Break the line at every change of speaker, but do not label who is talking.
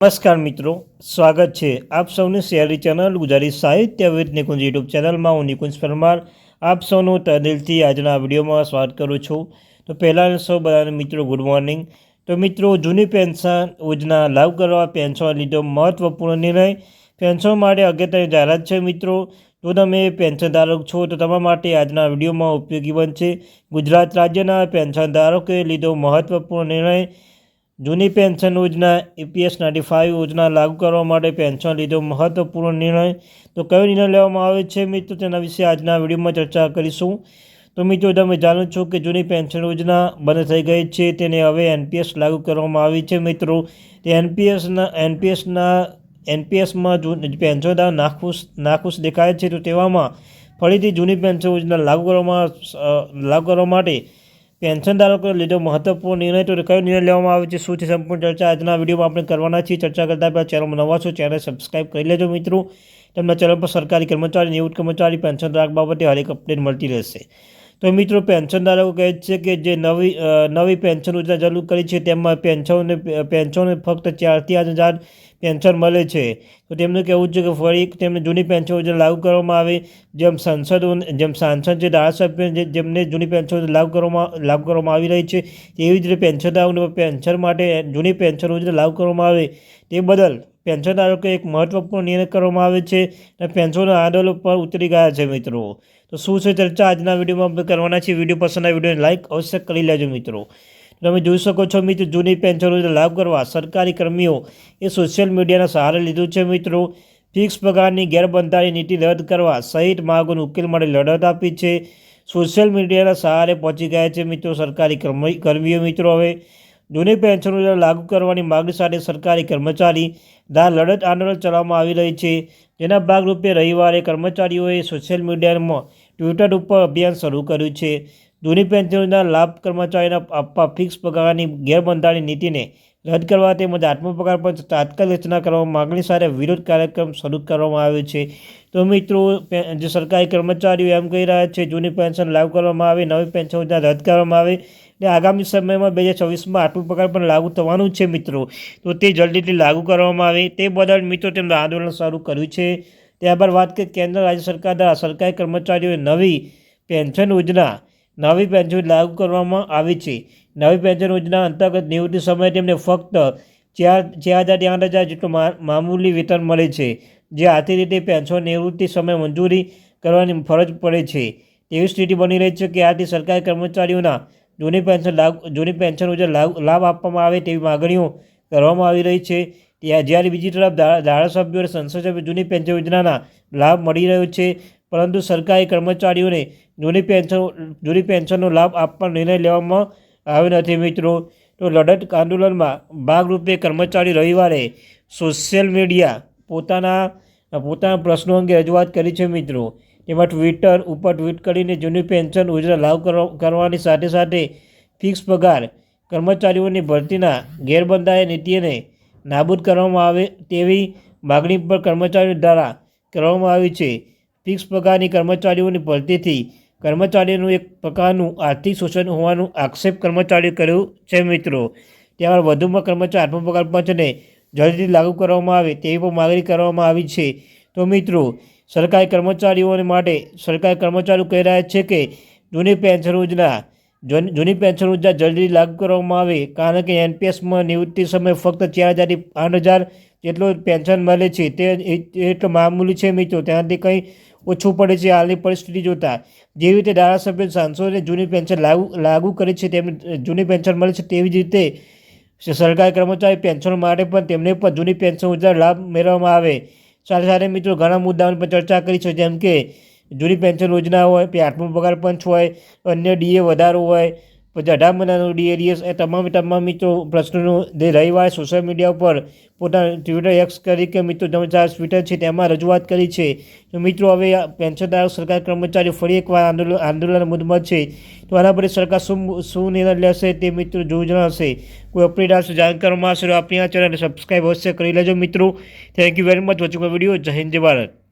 નમસ્કાર મિત્રો, સ્વાગત છે આપ સૌની શહેરી ચેનલ ગુજરાતી સાહિત્ય વિદ નિકુંજ યુટ્યુબ ચેનલમાં. હું નિકુંજ પરમાર. આપ સૌનું તદિલથી આજના વિડીયોમાં સ્વાગત કરું છું. તો પહેલાં સૌ બધાને મિત્રો, ગુડ મોર્નિંગ. તો મિત્રો, જૂની પેન્શન યોજના લાભ કરવા પેન્શન લીધો મહત્વપૂર્ણ નિર્ણય. પેન્શન માટે અગત્યની જાહેરાત છે મિત્રો. જો તમે પેન્શન ધારક છો, તો તમારા માટે આજના વિડીયોમાં ઉપયોગી બનશે ગુજરાત રાજ્યના પેન્શન ધારકોએ લીધો મહત્વપૂર્ણ નિર્ણય. જૂની પેન્શન યોજના ઈપીએસ નાઇન્ટી ફાઇવ યોજના લાગુ કરવા માટે પેન્શન લીધો મહત્વપૂર્ણ નિર્ણય. તો કયો નિર્ણય લેવામાં આવે છે મિત્રો? તેના વિશે આજના વિડીયોમાં ચર્ચા કરીશું. તો મિત્રો, તમે જાણો છો કે જૂની પેન્શન યોજના બંધ થઈ ગઈ છે, તેને હવે એનપીએસ લાગુ કરવામાં આવી છે મિત્રો. તે એનપીએસના એનપીએસના એનપીએસમાં પેન્શનદાર નાખુશ નાખુશ દેખાય છે, તો તેવામાં ફરીથી જૂની પેન્શન યોજના લાગુ કરવામાં લાગુ કરવા માટે પેન્શનધારકો લીધો મહત્વપૂર્ણ નિર્ણય તો કયો નિર્ણય લેવામાં આવે છે? શું છે સંપૂર્ણ ચર્ચા? આજના વિડીયોમાં આપણે કરવાના છીએ. ચર્ચા કરતા પહેલાં ચેનલમાં નવા છો ચેનલ સબસ્ક્રાઇબ કરી લેજો મિત્રો. તમને ચેનલ પર સરકારી કર્મચારી નિવૃત્ત કર્મચારી પેન્શન ધારક બાબતે હરેક અપડેટ મળતી રહેશે. તો મિત્રો પેન્શનદારો કહે છે કે જે નવી નવી પેન્શન યોજના ચાલુ કરી છે, તેમાં પેન્શનને પેન્શનને ફક્ત ચારથી આઠ હજાર પેન્શન મળે છે. તો તેમનું કહેવું છે કે ફરી તેમને જૂની પેન્શન યોજના લાગુ કરવામાં આવે, જેમ સાંસદો જેમ સાંસદ છે ધારાસભ્ય જેમને જૂની પેન્શન લાગુ કરવામાં લાગુ કરવામાં આવી રહી છે તેવી જ રીતે પેન્શનદારોને પેન્શન માટે જૂની પેન્શન યોજના લાગુ કરવામાં આવે. તે બદલ પેન્શનધારકો એક મહત્વપૂર્ણ નિર્ણય કરવામાં આવે છે અને પેન્શનના આંદોલન પર ઉતરી ગયા છે મિત્રો. તો શું છે ચર્ચા? આજના વિડીયોમાં કરવાના છે વીડિયો પસંદ આવે વિડીયોને લાઇક અવશ્ય કરી લેજો મિત્રો. તમે જોઈ શકો છો મિત્રો, જૂની પેન્શન યોજના લાભ કરવા સરકારી કર્મીઓ એ સોશિયલ મીડિયાના સહારે લીધું છે મિત્રો. ફિક્સ પગારની ગેરબંધારી નીતિ રદ કરવા સહિત માગોનો ઉકેલ માટે લડત આપી છે. સોશિયલ મીડિયાના સહારે પહોંચી ગયા છે મિત્રો સરકારી કર્મી, કર્મીઓ મિત્રો હવે. જૂની પેન્શનો લાગુ કરવાની માગણી સાથે સરકારી કર્મચારી દા લડત આંદોલન ચલાવવામાં આવી રહી છે. જેના ભાગરૂપે રવિવારે કર્મચારીઓએ સોશિયલ મીડિયામાં ટ્વિટર ઉપર અભિયાન શરૂ કર્યું છે. જૂની પેન્શનના લાભ કર્મચારીઓને આપવા ફિક્સ પગારની ગેરબંધારણી નીતિને રદ કરવા તેમજ આત્મપગાર પર તાત્કાલિક રચના કરવા માગણી સાથે વિરોધ કાર્યક્રમ શરૂ કરવામાં આવ્યો છે. તો મિત્રો જે સરકારી કર્મચારીઓ એમ કહી રહ્યા છે, જૂની પેન્શન લાગુ કરવામાં આવે, નવી પેન્શન યોજના રદ કરવામાં આવે અને આગામી સમયમાં બે હજાર છવ્વીસમાં આત્મ પગાર પણ લાગુ થવાનું છે. મિત્રો, તો તે જલ્દીથી લાગુ કરવામાં આવે. તે બદલ મિત્રો તેમનું આંદોલન શરૂ કર્યું છે. ત્યારબાદ વાત કે કેન્દ્ર રાજ્ય સરકાર દ્વારા સરકારી કર્મચારીઓએ નવી પેન્શન યોજના નવી પેન્શન લાગુ કરવામાં આવી છે. નવી પેન્શન યોજના અંતર્ગત નિવૃત્તિ સમયે તેમને ફક્ત ચાર ચાર હજારથી આઠ હજાર જેટલું મામૂલી વેતન મળે છે, જે આથી રીતે પેન્શન નિવૃત્તિ સમય મંજૂરી કરવાની ફરજ પડે છે. તેવી સ્થિતિ બની રહી છે કે આથી સરકારી કર્મચારીઓના જૂની પેન્શન લાગુ, જૂની પેન્શન યોજના લાભ આપવામાં આવે તેવી માગણીઓ કરવામાં આવી રહી છે. ત્યાં જ્યારે બીજી તરફ ધારાસભ્યો અને સંસદ સભ્યો જૂની પેન્શન યોજનાના લાભ મળી રહ્યો છે પરંતુ સરકારી કર્મચારીઓને જૂની પેન્શન, જૂની પેન્શનનો લાભ આપવાનો નિર્ણય લેવામાં આવ્યો નથી મિત્રો. તો લડત આંદોલનમાં ભાગરૂપે કર્મચારી રવિવારે સોશિયલ મીડિયા પોતાના પોતાના પ્રશ્નો અંગે રજૂઆત કરી છે મિત્રો. તેમાં ટ્વિટર ઉપર ટ્વીટ કરીને જૂની પેન્શન યોજના લાગુ કરવા- કરવાની સાથે સાથે ફિક્સ પગાર કર્મચારીઓની ભરતીના ગેરબંધાય નીતિને નાબૂદ કરવામાં આવે તેવી માગણી પર કર્મચારીઓ દ્વારા કરવામાં આવી છે. ફિક્સ પગારની કર્મચારીઓની ભરતીથી કર્મચારીઓનું એક પ્રકારનું આર્થિક શોષણ હોવાનું આક્ષેપ કર્મચારીઓ કર્યો છે મિત્રો. ત્યારબાદ વધુમાં કર્મચારી આત્મપગાર પંચને જલ્દીથી લાગુ કરવામાં આવે તેવી પણ માગણી કરવામાં આવી છે. તો મિત્રો, સરકારી કર્મચારીઓને માટે સરકારી કર્મચારીઓ કહી રહ્યા છે કે જૂની પેન્શન યોજના, જૂની પેન્શન યોજના જલ્દી લાગુ કરવામાં આવે કારણ કે એનપીએસમાં નિવૃત્તિ સમયે ફક્ત ચાર હજારથી આઠ હજાર જેટલું પેન્શન મળે છે. તે એટલો મામૂલી છે મિત્રો. ત્યાંથી કંઈ ઓછું પડે છે. હાલની પરિસ્થિતિ જોતાં જેવી રીતે ધારાસભ્ય સાંસદોને જૂની પેન્શન લાગુ લાગુ કરી છે તેમને જૂની પેન્શન મળે છે, તેવી જ રીતે સરકારી કર્મચારી પેન્શન માટે પણ તેમને પણ જૂની પેન્શન યોજના લાભ મેળવવામાં આવે. સાથે સાથે મિત્રો, ઘણા મુદ્દાઓની પર ચર્ચા કરી છે, જેમ કે જૂની પેન્શન યોજના હોય આઠમો પગાર પંચ હોય અન્ય ડીએ વધારો હોય પછી અઢાર મહિનાનો ડીએ ડીએસ એ તમામ તમામ મિત્રો પ્રશ્નોનું જે રવિવારે સોશિયલ મીડિયા ઉપર પોતાના ટ્વિટર એક્સ કરી કે મિત્રો તમે ચાર ટ્વિટર છે તેમાં રજૂઆત કરી છે. તો મિત્રો, હવે આ પેન્શનધારક સરકાર કર્મચારીઓ ફરી એકવાર આંદોલન આંદોલન મુદ્દમાં છે. તો આના પર સરકાર શું શું નિર્ણય લેશે તે મિત્રો જોવું જણાશે. કોઈ અપડેટ આવશે જાણ કરવામાં આવશે આપણી આ ચેનલને સબસ્ક્રાઈબ અવશ્ય કરી લેજો મિત્રો. Thank you very much watching video જય હિન્દ ભારત.